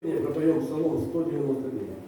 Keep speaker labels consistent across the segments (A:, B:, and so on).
A: Продаем салон 190 лет.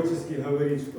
A: пророчески говорит, что